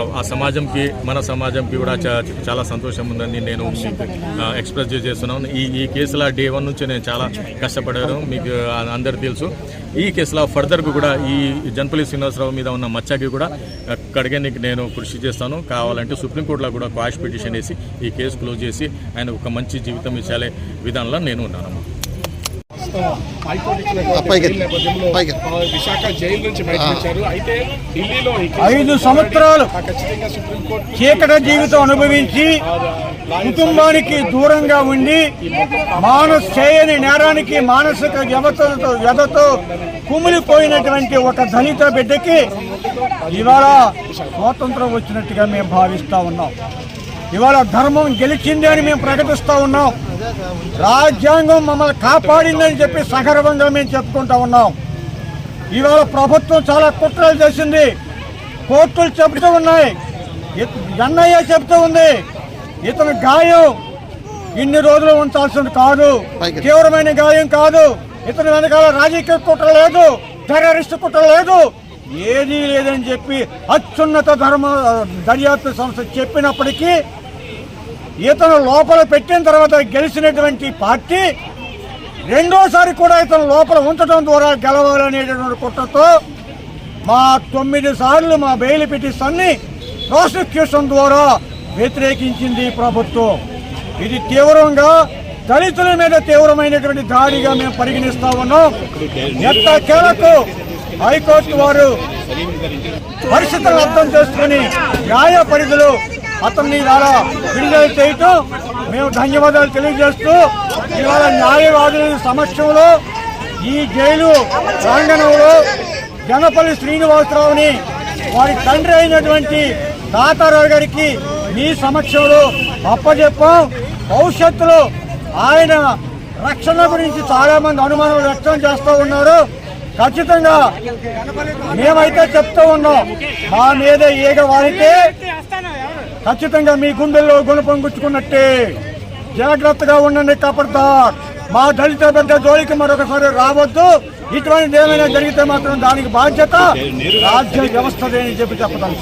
ఆ సమాజంకి మన సమాజంకి కూడా చాలా సంతోషం ఉందని నేను ఎక్స్ప్రెస్ చేస్తున్నాను. ఈ ఈ కేసులో డే వన్ నుంచి నేను చాలా కష్టపడాను. మీకు అందరు తెలుసు. ఈ కేసులో ఫర్దర్గా కూడా ఈ జన్పల్లి శ్రీనివాసరావు మీద ఉన్న మచ్చకి కూడా కడిగేందుకు నేను కృషి చేస్తాను. కావాలంటే సుప్రీంకోర్టులో కూడా క్వాష్ పిటిషన్ వేసి ఈ కేసు క్లోజ్ చేసి ఆయన ఒక మంచి జీవితం ఇచ్చే విధానంలో నేను ఉన్నాను. హైకోర్టు విశాఖ జైలు నుంచి అయితే ఢిల్లీలో ఐదు సంవత్సరాలు ఆ, ఖచ్చితంగా సుప్రీంకోర్టు చీకట జీవితం అనుభవించి కుటుంబానికి దూరంగా ఉండి మానస చేయని నేరానికి మానసిక వ్యవతతో వ్యధతో కుమిలిపోయినటువంటి ఒక దళిత బిడ్డకి ఇవాళ స్వాతంత్రం వచ్చినట్టుగా మేము భావిస్తా ఉన్నాం. ఇవాళ ధర్మం గెలిచింది అని మేము ప్రకటిస్తా ఉన్నాం. రాజ్యాంగం మమ్మల్ని కాపాడిందని చెప్పి సగర్వంగా మేము చెప్పుకుంటా ఉన్నాం. ఇవాళ ప్రభుత్వం చాలా కుట్రలు చేసింది. కోర్టులు చెబుతూ ఉన్నాయి. ఎన్ఐఏ చెబుతూ ఉంది. ఇతని గాయం. ఇన్ని రోజులు ఉంచాల్సింది కాదు. తీవ్రమైన గాయం కాదు. ఇతని వెనకాల రాజకీయ కుట్ర లేదు. టెర్రరిస్ట్ కుట్ర లేదు. ఏదీ లేదని చెప్పి అత్యున్నత ధర్మ దర్యాప్తు సంస్థ చెప్పినప్పటికీ ఇతను లోపల పెట్టిన తర్వాత గెలిచినటువంటి పార్టీ రెండోసారి కూడా ఇతను లోపల ఉంచడం ద్వారా గెలవాలనేటటువంటి కుట్రతో మా తొమ్మిది సార్లు మా బెయిల్ పిటిషన్ని ప్రాసిక్యూషన్ ద్వారా వ్యతిరేకించింది ప్రభుత్వం. ఇది తీవ్రంగా దళితుల మీద తీవ్రమైనటువంటి దాడిగా మేము పరిగణిస్తా ఉన్నాం. ఎట్టకేలకు హైకోర్టు వారు పరిస్థితులను అర్థం చేసుకుని న్యాయ పరిధిలో అతన్ని ద్వారా విడుదల చేయటం మేము ధన్యవాదాలు తెలియజేస్తూ ఇవాళ న్యాయవాదుల సమక్షంలో ఈ జైలు ప్రాంగణంలో జనపల్లి శ్రీనివాసరావుని వారి తండ్రి అయినటువంటి తాతారావు గారికి మీ సమక్షంలో అప్పచెప్పాం భవిష్యత్తులో ఆయన రక్షణ గురించి చాలా మంది అనుమానాలు వ్యక్తం చేస్తూ ఉన్నారు. ఖచ్చితంగా మేమైతే చెప్తూ ఉన్నాం. మా మీద ఈగ వారితే ఖచ్చితంగా మీ గుండెల్లో గుణపం గుచ్చుకున్నట్టే. జాగ్రత్తగా ఉండండి కపడతార్ మా దళిత బిడ్డ జోలికి మరొకసారి రావద్దు. ఇటువంటి ఏమైనా జరిగితే మాత్రం దానికి బాధ్యత. రాజ్య వ్యవస్థదే అని చెప్పి చెప్పదాం